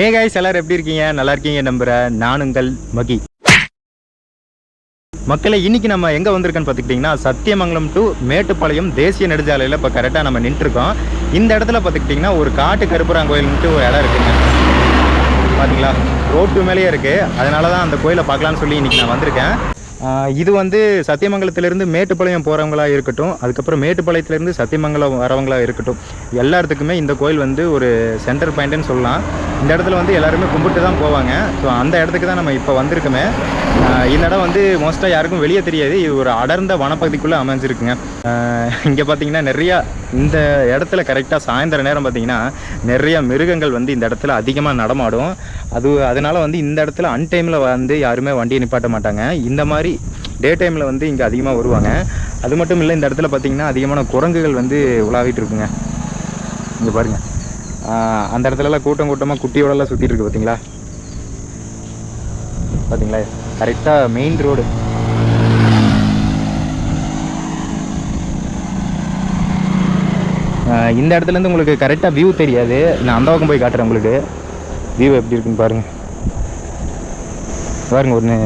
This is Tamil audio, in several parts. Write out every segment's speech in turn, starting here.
ஏ காய்ஸ் எல்லாரும் எப்படி இருக்கீங்க? நல்லா இருக்கீங்க நம்புகிறேன் நானுங்கள் மகி. மக்களை இன்னைக்கு நம்ம எங்கே வந்திருக்கோன்னு பார்த்துக்கிட்டிங்கன்னா சத்தியமங்கலம் டு மேட்டுப்பாளையம் தேசிய நெடுஞ்சாலையில் இப்போ கரெக்டாக நம்ம நின்றுருக்கோம். இந்த இடத்துல பார்த்துக்கிட்டிங்கன்னா ஒரு காட்டு கருப்பராங்கோயில்ன்ட்டு ஒரு இடம் இருக்குங்க. பார்த்தீங்களா ரோட்டு மேலேயே இருக்குது அதனால தான் அந்த கோயிலை பார்க்கலான்னு சொல்லி இன்றைக்கி நான் வந்திருக்கேன். இது வந்து சத்தியமங்கலத்திலேருந்து மேட்டுப்பாளையம் போகிறவங்களா இருக்கட்டும் அதுக்கப்புறம் மேட்டுப்பாளையத்துலேருந்து சத்தியமங்கலம் வரவங்களா இருக்கட்டும். எல்லா இடத்துக்குமே இந்த கோயில் வந்து ஒரு சென்டர் பாயிண்ட்னு சொல்லலாம். இந்த இடத்துல வந்து எல்லாருமே கும்பிட்டு தான் போவாங்க. ஸோ அந்த இடத்துக்கு தான் நம்ம இப்போ வந்திருக்கோமே. இந்த இடம் வந்து மோஸ்ட்டாக யாருக்கும் வெளியே தெரியாது. இது ஒரு அடர்ந்த வனப்பகுதிக்குள்ளே அமைஞ்சிருக்குங்க. இங்கே பார்த்தீங்கன்னா நிறையா இந்த இடத்துல கரெக்டாக சாயந்தர நேரம் பார்த்தீங்கன்னா நிறைய மிருகங்கள் வந்து இந்த இடத்துல அதிகமாக நடமாடும். அது அதனால் வந்து இந்த இடத்துல அன்டைமில் வந்து யாருமே வண்டியை நிப்பாட்ட மாட்டாங்க. இந்த மாதிரி டே டைமில் வந்து இங்கே அதிகமாக வருவாங்க. அது மட்டும் இல்லை இந்த இடத்துல பார்த்தீங்கன்னா அதிகமான குரங்குகள் வந்து உலாவிட்டு இருக்குங்க. இங்கே பாருங்கள் அந்த இடத்துலலாம் கூட்டம் கூட்டமாக குட்டியோடலாம் சுற்றிட்டு இருக்கு பார்த்தீங்களா பார்த்தீங்களா கரெக்டாக மெயின் ரோடு இந்த இடத்துலேருந்து உங்களுக்கு கரெக்டாக வியூ தெரியாது. நான் அந்த பக்கம் போய் காட்டுறேன் உங்களுக்கு. வியூ எப்படி இருக்குன்னு பாருங்கள் பாருங்கள் ஒன்று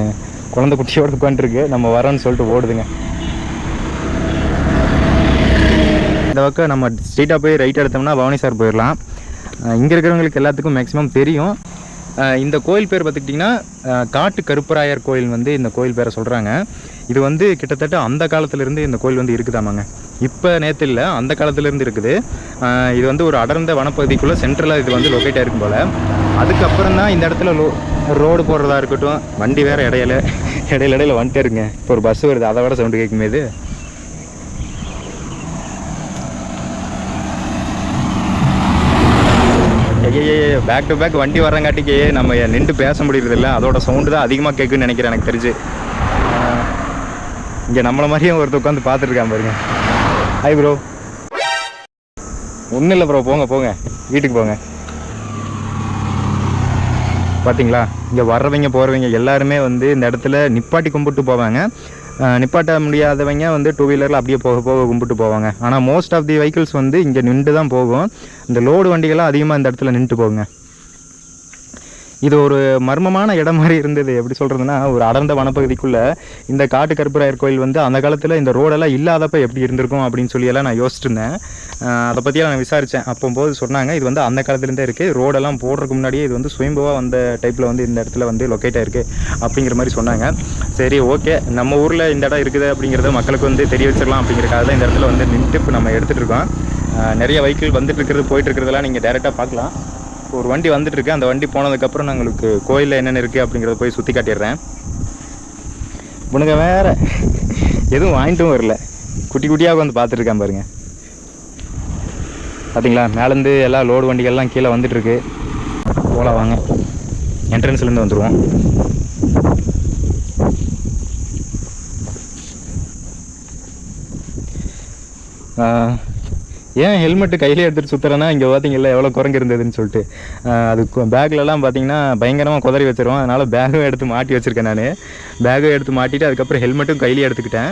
குழந்தை குட்டியோட உட்காந்துருக்கு நம்ம வரோன்னு சொல்லிட்டு ஓடுதுங்க. இந்த பக்கம் நம்ம ஸ்ட்ரெயிட்டாக போய் ரைட் எடுத்தோம்னா பவானி சார் போயிடலாம். இங்கே இருக்கிறவங்களுக்கு எல்லாத்துக்கும் மேக்ஸிமம் தெரியும். இந்த கோயில் பேர் பார்த்துக்கிட்டிங்கன்னா காட்டு கருப்பராயர் கோயில் வந்து இந்த கோயில் பேரை சொல்கிறாங்க இது வந்து கிட்டத்தட்ட அந்த காலத்துலேருந்து இந்த கோயில் வந்து இருக்குதாமாங்க. இப்போ நேற்று இல்லை அந்த காலத்துலேருந்து இருக்குது. இது வந்து ஒரு அடர்ந்த வனப்பகுதிக்குள்ளே சென்ட்ரலாக இது வந்து லொக்கேட் ஆகிருக்கும் போல். அதுக்கப்புறம் தான் இந்த இடத்துல லோ ரோடு போடுறதா இருக்கட்டும் வண்டி வேறு இடையில இடையில இடையில வந்துட்டே இருங்க இப்போ ஒரு பஸ் வருது அதை விட சவுண்டு கேட்குமே இது. பேக் டு பேக் வண்டி வரங்காட்டிக்கு நம்ம நின்று பேச முடியறதில்ல. அதோட சவுண்டு தான் அதிகமாக கேட்குன்னு நினைக்கிறேன் எனக்கு தெரிஞ்சு. இங்கே நம்மளை மாதிரியே ஒருத்தர் உட்காந்து பார்த்துருக்கான் பாருங்க. ஹாய் ப்ரோ ஒன்றும் இல்லை ப்ரோ போங்க போங்க. வீட்டுக்கு போங்க. பார்த்தீங்களா இங்கே வர்றவங்க போகிறவங்க எல்லாருமே வந்து இந்த இடத்துல நிப்பாட்டி கும்பிட்டு போவாங்க. நிப்பாட்ட முடியாதவங்க வந்து டூ வீலரில் அப்படியே போக போக கும்பிட்டு போவாங்க. ஆனால் மோஸ்ட் ஆஃப் தி வெஹிக்கிள்ஸ் வந்து இங்கே நின்று தான் போகும். இந்த லோடு வண்டிகள்லாம் அதிகமாக இந்த இடத்துல நின்றுட்டு போகுங்க. இது ஒரு மர்மமான இடம் மாதிரி இருந்தது. எப்படி சொல்கிறதுனா ஒரு அடர்ந்த வனப்பகுதிக்குள்ளே இந்த காட்டு கருப்பராயர் கோயில் வந்து அந்த காலத்தில் இந்த ரோடெல்லாம் இல்லாதப்ப எப்படி இருந்திருக்கும் அப்படின்னு சொல்லியெல்லாம் நான் யோசிச்சிருந்தேன். அதை பற்றியெல்லாம் நான் விசாரித்தேன் அப்போம்போது சொன்னாங்க இது வந்து அந்த காலத்துலேருந்தே இருக்குது ரோடெல்லாம் போடுறதுக்கு முன்னாடியே இது வந்து சுயம்புவாக வந்த டைப்பில் வந்து இந்த இடத்துல வந்து லொக்கேட் ஆயிருக்கு அப்படிங்கிற மாதிரி சொன்னாங்க. சரி ஓகே நம்ம ஊரில் இந்த இடம் இருக்குது அப்படிங்கிறத மக்களுக்கு வந்து தெரிய வச்சிடலாம் அப்படிங்கிறக்காக தான் இந்த இடத்துல வந்து நின்றுப்பு நம்ம எடுத்துகிட்டு இருக்கோம். நிறைய வெஹிக்கிள் வந்துட்டு இருக்கிறது போயிட்டு இருக்கிறதெல்லாம் நீங்கள் டேரெக்டாக பார்க்கலாம். இப்போ ஒரு வண்டி வந்துட்டு இருக்கு அந்த வண்டி போனதுக்கப்புறம் நான் உங்களுக்கு கோயிலில் என்னென்ன இருக்குது அப்படிங்கிறத போய் சுற்றி காட்டிடுறேன். உனக்கு வேறு. எதுவும் வாங்கிட்டும் வரல. குட்டி குட்டியாக வந்து பார்த்துருக்கேன் பாருங்க. பார்த்தீங்களா மேலேருந்து எல்லா லோடு வண்டிகள்லாம் கீழே வந்துட்டுருக்கு. போகலாம் வாங்க. என்ட்ரன்ஸ்லேருந்து வந்துடுவோம் ஏன் ஹெல்மெட்டு கையிலே எடுத்துகிட்டு சுற்றுறேன்னா இங்கே பார்த்தீங்கல்ல எவ்வளோ குரங்கு இருந்ததுன்னு சொல்லிட்டு. அது பேக்லலாம் பார்த்தீங்கன்னா பயங்கரமாக குதறி வச்சிருவோம். அதனால் பேகும் எடுத்து மாட்டி வச்சுருக்கேன் நான். பேகும் எடுத்து மாட்டிட்டு அதுக்கப்புறம் ஹெல்மெட்டும் கையிலே எடுத்துக்கிட்டேன்.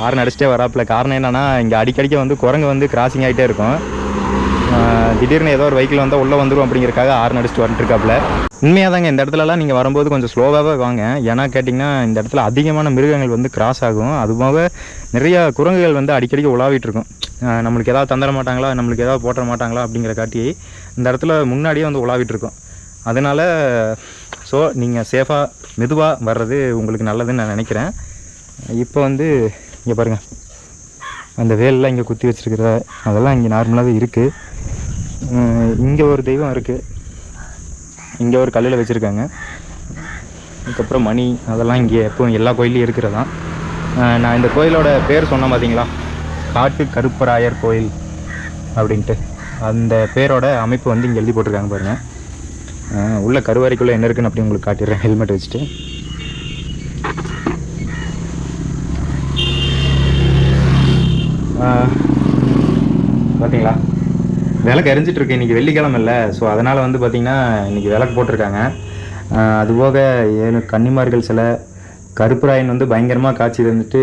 ஹார்ன் அடிச்சிட்டே வராப்புல. காரணம் என்னென்னா இங்கே அடிக்கடிக்க வந்து குரங்கு வந்து கிராசிங் ஆகிட்டே இருக்கும். திடீர்னு ஏதோ ஒரு வெஹிக்கிள் வந்தால் உள்ளே வந்துடும் அப்படிங்கிறக்காக ஹார்ன் அடிச்சுட்டு வந்துட்டுருக்காப்புல. உண்மையாக தாங்க இந்த இடத்துலலாம் நீங்கள் வரும்போது கொஞ்சம் ஸ்லோவாகவே வாங்க. ஏன்னா கேட்டிங்கன்னா இந்த இடத்துல அதிகமான மிருகங்கள் வந்து கிராஸ் ஆகும். அதுபோக நிறையா நிறைய குரங்குகள் வந்து அடிக்கடிக்கு உலாவிட்டு இருக்கும் நம்மளுக்கு எதாவது தந்துட மாட்டாங்களா நம்மளுக்கு எதாவது போட்டுற மாட்டாங்களா அப்படிங்கிற காட்டி இந்த இடத்துல முன்னாடியே வந்து உலாவிட்டு இருக்கும் அதனால் ஸோ நீங்கள் சேஃபாக மெதுவாக வர்றது உங்களுக்கு நல்லதுன்னு நான் நினைக்கிறேன். இப்போ வந்து இங்கே பாருங்கள் அந்த வேலெலாம் இங்கே குத்தி வச்சுருக்கிற அதெல்லாம் இங்கே நார்மலாகவே இருக்குது இங்கே ஒரு தெய்வம் இருக்குது இங்கே ஒரு கல்லில் வச்சுருக்காங்க. அதுக்கப்புறம் மணி அதெல்லாம் இங்கே எப்பவும் எல்லா கோயிலையும் இருக்கிறதான் நான் இந்த கோயிலோட பேர் சொன்னேன் பார்த்தீங்களா காட்டு கருப்பராயர் கோயில் அப்படின்ட்டு. அந்த பேரோட அமைப்பு வந்து இங்கே எழுதி போட்டிருக்காங்க பாருங்கள் உள்ள கருவறைக்குள்ளே என்ன இருக்குன்னு அப்படி உங்களுக்கு காட்டிடுறேன். ஹெல்மெட் வச்சுட்டு. பார்த்தீங்களா விளக்கு எரிஞ்சிட்டு இருக்கு. இன்னைக்கு வெள்ளிக்கிழமை இல்லை ஸோ அதனால் வந்து பார்த்தீங்கன்னா இன்னைக்கு விளக்கு போட்டிருக்காங்க. அதுபோக ஏழு கன்னிமார்கள் சில கருப்புராயன் வந்து பயங்கரமாக காட்சி தந்துட்டு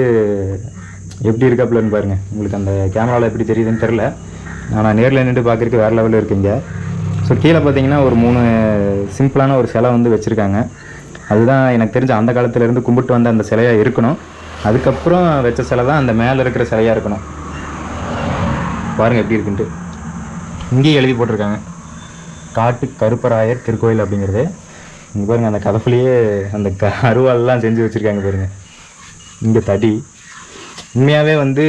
எப்படி இருக்காப்புலன்னு பாருங்க. உங்களுக்கு அந்த கேமராவில் எப்படி தெரியுதுன்னு தெரில ஆனால் நேரில் நின்று பார்க்குறதுக்கு வேறு லெவலில் இருக்குங்க. ஸோ கீழே பார்த்தீங்கன்னா ஒரு மூணு சிம்பிளான ஒரு சிலை வந்து வச்சுருக்காங்க. அதுதான் எனக்கு தெரிஞ்ச அந்த காலத்துலேருந்து கும்பிட்டு வந்த அந்த சிலையாக இருக்கணும். அதுக்கப்புறம் வச்ச சிலை தான் அந்த மேலே இருக்கிற சிலையாக இருக்கணும். பாருங்கள் எப்படி இருக்குன்ட்டு. இங்கேயும் எழுதி போட்டிருக்காங்க. காட்டு கருப்பராயர் திருக்கோயில் அப்படிங்கிறது. இங்கே பாருங்க அந்த கதப்புலேயே அந்த க அருவாள்லாம் செஞ்சு வச்சுருக்காங்க பாருங்க. இங்கே தடி. உண்மையாகவே வந்து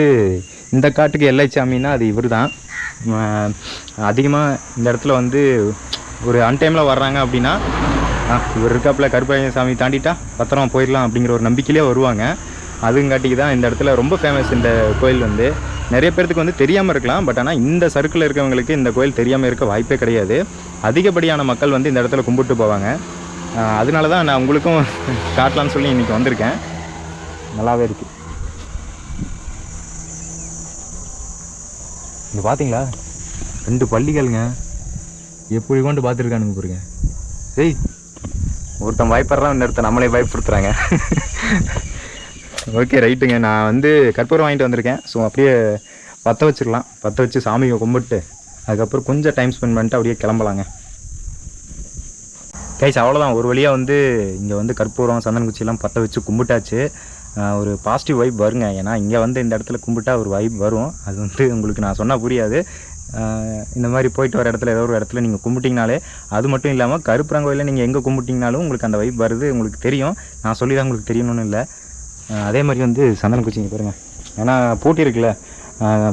இந்த காட்டுக்கு எல்லைச்சாமின்னா அது இவர் தான் அதிகமாக இந்த இடத்துல வந்து ஒரு அன்டைமில் வர்றாங்க அப்படின்னா இவர் இருக்காப்புல கருப்பராயன் சாமி தாண்டிட்டா பத்திரமா போயிடலாம் அப்படிங்கிற ஒரு நம்பிக்கையிலே வருவாங்க. அதுங்காட்டிக்கு தான் இந்த இடத்துல ரொம்ப ஃபேமஸ் இந்த கோயில் வந்து. நிறைய பேர்த்துக்கு வந்து தெரியாமல் இருக்கலாம் பட் ஆனால் இந்த சர்க்கிளில் இருக்கவங்களுக்கு இந்த கோயில் தெரியாமல் இருக்க வாய்ப்பே கிடையாது. அதிகப்படியான மக்கள் வந்து இந்த இடத்துல கும்பிட்டு போவாங்க. அதனால தான் நான் உங்களுக்கும் காட்டலாம்னு சொல்லி இன்றைக்கி வந்திருக்கேன். நல்லாவே இருக்குது இங்கே பார்த்தீங்களா ரெண்டு பள்ளிகளுங்க. எப்படி கொண்டு பார்த்துருக்கானுங்க பாருங்க. ஏய் ஒருத்தன் பயப்படுறான் இன்னொருத்தன் நம்மளே பயப்படுத்துகிறாங்க ஓகே ரைட்டுங்க நான் வந்து கற்பூரம் வாங்கிட்டு வந்திருக்கேன். ஸோ அப்படியே பற்ற வச்சிடலாம் பற்ற வச்சு சாமியை கும்பிட்டு அதுக்கப்புறம் கொஞ்சம் டைம் ஸ்பெண்ட் பண்ணிட்டு அப்படியே கிளம்பலாங்க. கைஸ் அவ்வளோதான் ஒரு வழியாக வந்து இங்கே வந்து கற்பூரம் சந்தனக்குச்சியெல்லாம் பற்ற வச்சு கும்பிட்டாச்சு. ஒரு பாசிட்டிவ் வைப் வருங்க. ஏன்னா இங்கே வந்து இந்த இடத்துல கும்பிட்டா ஒரு வைப் வரும். அது வந்து உங்களுக்கு நான் சொன்னால் புரியாது. இந்த மாதிரி போயிட்டு வர இடத்துல ஏதோ ஒரு இடத்துல நீங்கள் கும்பிட்டிங்கனாலே அது மட்டும் இல்லாமல் கருப்பரங்கோயிலில் நீங்கள் எங்கே கும்பிட்டிங்கனாலும் உங்களுக்கு அந்த வைப் வருது. உங்களுக்கு தெரியும். நான் சொல்லி தான் உங்களுக்கு தெரியணும்னு இல்லை. அதே மாதிரி வந்து சந்தனக்குச்சிங்க பாருங்கள் ஏன்னா பூட்டி இருக்குல்ல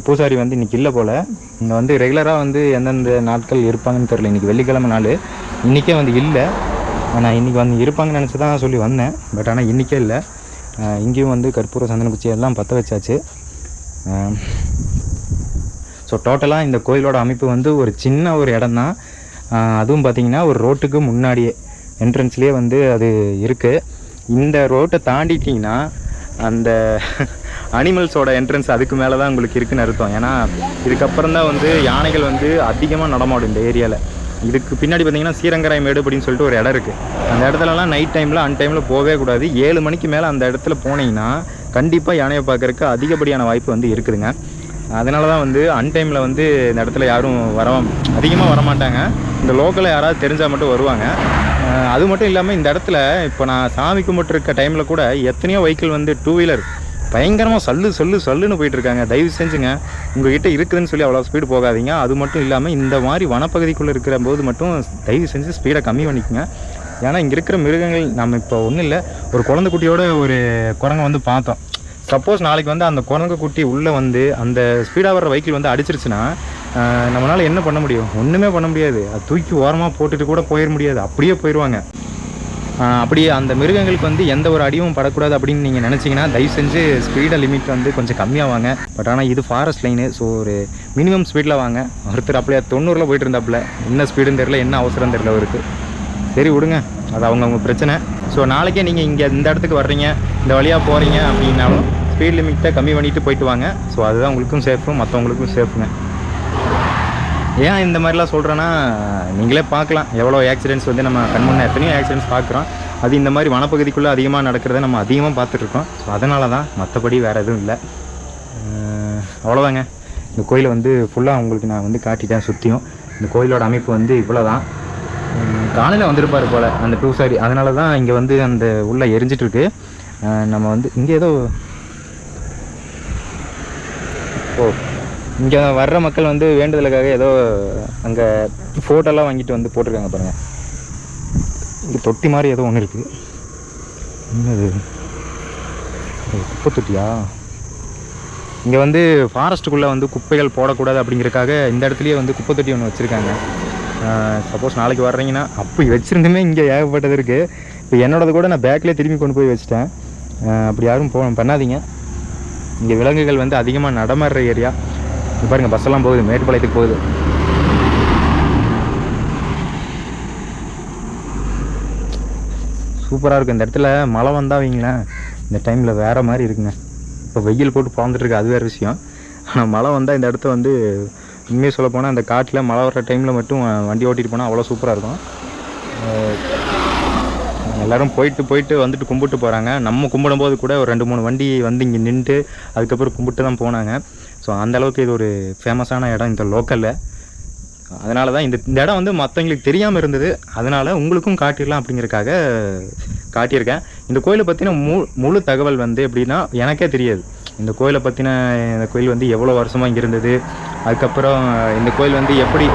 பூசாரி வந்து இன்றைக்கி இல்லை போல். இங்கே வந்து ரெகுலராக வந்து எந்தெந்த நாட்கள் இருப்பாங்கன்னு தெரில இன்றைக்கி வெள்ளிக்கிழமை நாள். இன்றைக்கே வந்து இல்லை. நான் இன்றைக்கி வந்து இருப்பாங்கன்னு நினச்சி தான் சொல்லி வந்தேன். பட் ஆனால் இன்றைக்கே இல்லை. இங்கேயும் வந்து கற்பூர சந்தனக்குச்சி எல்லாம் பற்ற வச்சாச்சு. ஸோ டோட்டலாக இந்த கோயிலோட அமைப்பு வந்து ஒரு சின்ன ஒரு இடம் தான் அதுவும் பார்த்தீங்கன்னா ஒரு ரோட்டுக்கு முன்னாடியே என்ட்ரன்ஸ்லேயே வந்து அது இருக்குது இந்த ரோட்டை தாண்டிட்டிங்கன்னா அந்த அனிமல்ஸோட என்ட்ரன்ஸ் அதுக்கு மேலே தான் உங்களுக்கு இருக்குன்னு அர்த்தம். ஏன்னா இதுக்கப்புறம் தான் வந்து யானைகள் வந்து அதிகமாக நடமாடும் இந்த ஏரியாவில் இதுக்கு பின்னாடி பார்த்தீங்கன்னா சீரங்கராய் மேடு அப்படின்னு சொல்லிட்டு ஒரு இடம் இருக்குது அந்த இடத்துலலாம் நைட் டைமில் அன் டைமில் போகவே கூடாது. ஏழு மணிக்கு மேலே அந்த இடத்துல போனீங்கன்னா கண்டிப்பாக யானையை பார்க்குறக்கு அதிகப்படியான வாய்ப்பு வந்து இருக்குதுங்க. அதனால தான் வந்து அன்டைமில் வந்து இந்த இடத்துல யாரும் வர அதிகமாக வரமாட்டாங்க. இந்த லோக்கலில் யாராவது தெரிஞ்சால் மட்டும் வருவாங்க. அது மட்டும் இல்லாமல் இந்த இடத்துல இப்போ நான் சாமி கும்பிட்டுருக்க டைமில் கூட எத்தனையோ வெஹிக்கிள் வந்து டூ வீலர் பயங்கரமாக சல்லு சொல்லு சல்லுன்னு போயிட்டுருக்காங்க. தயவு செஞ்சுங்க. உங்ககிட்ட இருக்குதுன்னு சொல்லி அவ்வளோ ஸ்பீடு போகாதீங்க. அது மட்டும் இல்லாமல் இந்த மாதிரி வனப்பகுதிக்குள்ளே இருக்கிற போது மட்டும் தயவு செஞ்சு ஸ்பீடை கம்மி பண்ணிக்கோங்க. ஏன்னா இங்கே இருக்கிற மிருகங்கள் நம்ம இப்போ ஒன்றும் இல்லை. ஒரு குழந்தை குட்டியோட ஒரு குரங்கை வந்து பார்த்தோம். சப்போஸ் நாளைக்கு வந்து அந்த குரங்கு குட்டி உள்ளே வந்து அந்த ஸ்பீடாக வர்ற வெஹிக்கிள் வந்து அடிச்சிருச்சுன்னா நம்மளால என்ன பண்ண முடியும்? ஒன்றுமே பண்ண முடியாது. அது தூக்கி ஓரமாக போட்டுட்டு கூட போயிட முடியாது. அப்படியே போயிடுவாங்க அப்படியே அந்த மிருகங்களுக்கு வந்து எந்த ஒரு அடியும் படக்கூடாது அப்படின்னு நீங்கள் நினச்சிங்கன்னா தயவு செஞ்சு ஸ்பீடை லிமிட் வந்து கொஞ்சம் கம்மியாக வாங்க. பட் ஆனால் இது ஃபாரஸ்ட் லைனு ஸோ ஒரு மினிமம் ஸ்பீடில் வாங்க. ஒருத்தர் அப்படியே தொண்ணூறில் போயிட்டு இருந்தாப்புல என்ன ஸ்பீடுன்னு தெரில என்ன அவசரம் தெரில அவருக்கு. சரி விடுங்க. அது அவங்கவுங்க பிரச்சனை. ஸோ நாளைக்கே நீங்கள் இங்கே இந்த இடத்துக்கு வர்றீங்க இந்த வழியாக போகிறீங்க அப்படின்னாலும் ஸ்பீட் லிமிட்டை கம்மி பண்ணிட்டு போயிட்டு வாங்க. ஸோ அதுதான் உங்களுக்கும் சேஃபும் மற்றவங்களுக்கும் சேஃபுங்க ஏன் இந்த மாதிரிலாம் சொல்கிறேன்னா நீங்களே பார்க்கலாம். எவ்வளோ ஆக்சிடென்ட்ஸ் வந்து நம்ம கண்முன்ன எத்தனையோ ஆக்சிடென்ட்ஸ் பார்க்குறோம். அது இந்த மாதிரி வனப்பகுதிக்குள்ளே அதிகமாக நடக்கிறத நம்ம அதிகமாக பார்த்துட்ருக்கோம். ஸோ அதனால தான் மற்றபடி வேறு எதுவும் இல்லை. அவ்வளோதாங்க. இந்த கோயிலை வந்து ஃபுல்லாக உங்களுக்கு நான் வந்து காட்டிட்டேன் சுற்றியும் இந்த கோயிலோட அமைப்பு வந்து இவ்வளோ தான் காலையில் வந்திருப்பார் போல் அந்த பூசாரி அதனால தான் இங்கே வந்து அந்த உள்ளே எரிஞ்சிட்ருக்கு. நம்ம வந்து இங்கே ஏதோ ஓ இங்கே வர்ற மக்கள் வந்து வேண்டுதலுக்காக ஏதோ அங்கே ஃபோட்டோலாம் வாங்கிட்டு வந்து போட்டிருக்காங்க பாருங்கள் இங்கே தொட்டி மாதிரி ஏதோ ஒன்று இருக்குது என்னது? குப்பை தொட்டியா? இங்கே வந்து ஃபாரஸ்ட்டுக்குள்ளே வந்து குப்பைகள் போடக்கூடாது அப்படிங்கிறதுக்காக இந்த இடத்துலையே வந்து குப்பை தொட்டி ஒன்று வச்சுருக்காங்க. சப்போஸ் நாளைக்கு வர்றீங்கன்னா அப்போ வச்சுருந்துமே இங்கே ஏகப்பட்டது இருக்குது இப்போ என்னோடது கூட நான் பேக்லேயே திரும்பி கொண்டு போய் வச்சுட்டேன். அப்படி யாரும் போ பண்ணாதீங்க. இங்கே விலங்குகள் வந்து அதிகமாக நடமாடுற ஏரியா பாருங்கள் பாருங்க பஸ் எல்லாம் போகுது மேட்டுப்பாளையத்துக்கு போகுது. சூப்பராக இருக்கும். இந்த இடத்துல மழை வந்தால் வைங்களேன் இந்த டைமில் வேறு மாதிரி இருக்குங்க. இப்போ வெயில் போட்டு பாந்துட்டுருக்கு அது வேறு விஷயம். ஆனால் மழை வந்தால் இந்த இடத்த வந்து உண்மையாக சொல்ல போனால் அந்த காட்டில் மழை வர்ற டைமில் மட்டும் வண்டி ஓட்டிகிட்டு போனால் அவ்வளோ சூப்பராக இருக்கும். எல்லோரும் எல்லாரும் போயிட்டு போயிட்டு வந்துட்டு கும்பிட்டு போகிறாங்க நம்ம கும்பிடும்போது கூட ஒரு ரெண்டு மூணு வண்டி வந்து இங்கே நின்றுட்டு அதுக்கப்புறம் கும்பிட்டு தான் போனாங்க. ஸோ அந்த அளவுக்கு இது ஒரு ஃபேமஸான இடம் இந்த லோக்கலில் அதனால தான் இந்த இந்த இடம் வந்து மற்றவங்களுக்கு தெரியாமல் இருந்தது. அதனால் உங்களுக்கும் காட்டிடலாம் அப்படிங்கிறக்காக காட்டியிருக்கேன். இந்த கோயிலை பற்றின மு முழு தகவல் வந்து எப்படின்னா எனக்கே தெரியாது. இந்த கோயிலை பற்றின இந்த கோயில் வந்து எவ்வளோ வருஷமாக இங்கே இருந்தது? அதுக்கப்புறம் இந்த கோயில் வந்து எப்படி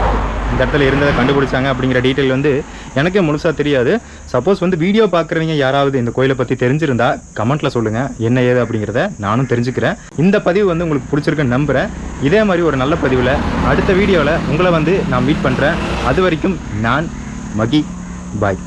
இந்த இடத்துல இருந்ததை கண்டுபிடிச்சாங்க அப்படிங்கிற டீட்டெயில் வந்து எனக்கே முழுசாக தெரியாது. சப்போஸ் வந்து வீடியோ பார்க்குறவங்க யாராவது இந்த கோயிலை பற்றி தெரிஞ்சிருந்தா கமெண்ட்டில் சொல்லுங்கள் என்ன ஏது அப்படிங்கிறத நானும் தெரிஞ்சுக்கிறேன். இந்த பதிவு வந்து உங்களுக்கு பிடிச்சிருக்குன்னு நம்புகிறேன் இதே மாதிரி ஒரு நல்ல பதிவில் அடுத்த வீடியோவில் உங்களை வந்து நான் மீட் பண்ணுறேன் அது வரைக்கும் நான் மகி பாய்